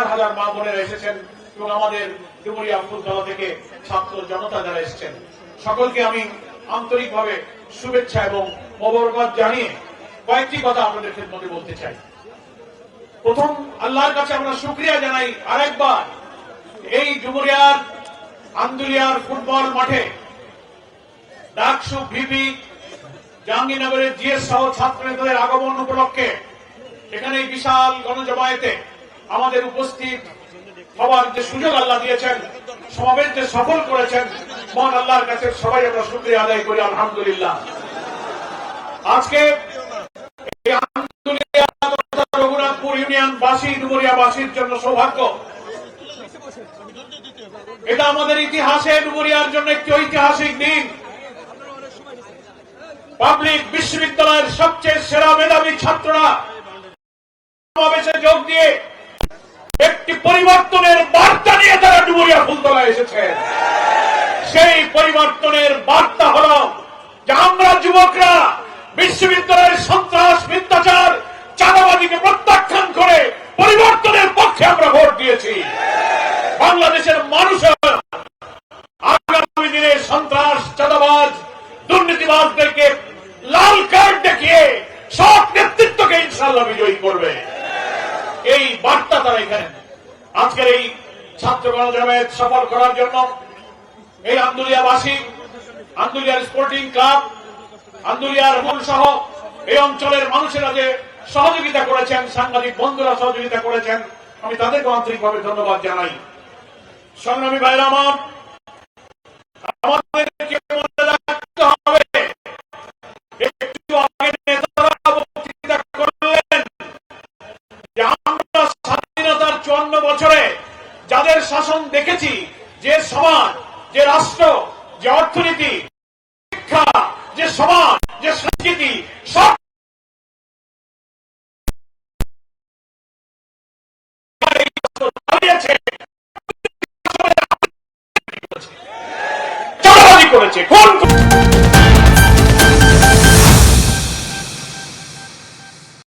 এলাকার মা বোনেরা এসেছেন এবং আমাদের ডুমুরিয়া ফুলতলা থেকে ছাত্র জনতা যারা এসেছেন, সকলকে আমি আন্তরিকভাবে শুভেচ্ছা এবং মোবারকবাদ জানিয়ে কয়েকটি কথা আপনাদের খেদমতে বলতে চাই। প্রথম, আল্লাহর কাছে আমরা শুক্রিয়া জানাই আরেকবার এই ডুমুরিয়ার আন্দুলিয়ার ফুটবল মাঠে। ডাকসু ভিপি জাহাঙ্গীরনগরের জিএস সহ ছাত্র নেতাদের আগমন উপলক্ষে এখানে বিশাল গণজমায়েতে আমাদের উপস্থিত হওয়ার যে সুযোগ আল্লাহ দিয়েছেন, সমাবেশ যে সফল করেছেন, মহান আল্লাহর কাছে সবাই আমরা শুক্রিয়া আদায় করি, আলহামদুলিল্লাহ। আজকে রঘুনাথপুর ইউনিয়ন বাসী ডুমুরিয়া বাসীর জন্য সৌভাগ্য। এটা আমাদের ইতিহাসে, ডুমুরিয়ার জন্য একটি ঐতিহাসিক দিন। পাবলিক বিশ্ববিদ্যালয়ের সবচেয়ে সেরা মেধাবী ছাত্ররা সমাবেশে যোগ দিয়ে পরিবর্তনের বার্তা নিয়ে তারা ডুবুরিয়া ফুলতলা এসেছে, সেই পরিবর্তনের বার্তা হল যে আমরা যুবকরা বিশ্ববিদ্যালয়ের সন্ত্রাস, মিথ্যাচার চাঁদাবাদীকে প্রত্যাখ্যান করে পরিবর্তনের পক্ষে আমরা ভোট দিয়েছি। বাংলাদেশের মানুষের আগামী দিনে সন্ত্রাস, চাঁদাবাজ, দুর্নীতিবাজদেরকে লাল কার্ড দেখিয়ে সব নেতৃত্বকে ইনশাল্লাহ বিজয়ী করবে। এই বার্তা তারা এখানে আজকের এই ছাত্র গণজামায়াত সফল করার জন্য এই আন্দুলিয়াবাসী, আন্দুলিয়ার স্পোর্টিং ক্লাব আন্দুলিয়ার মূল সহ এই অঞ্চলের মানুষেরা যে সহযোগিতা করেছেন, সাংবাদিক বন্ধুরা সহযোগিতা করেছেন, আমি তাদেরকে আন্তরিকভাবে ধন্যবাদ জানাই। সংগ্রামী ভাইরা শাসন দেখেছি, যে সমাজ, যে রাষ্ট্র, যে অর্থনীতি, শিক্ষা, যে সমাজ, যে সংস্কৃতি, সব করেছে। করেছে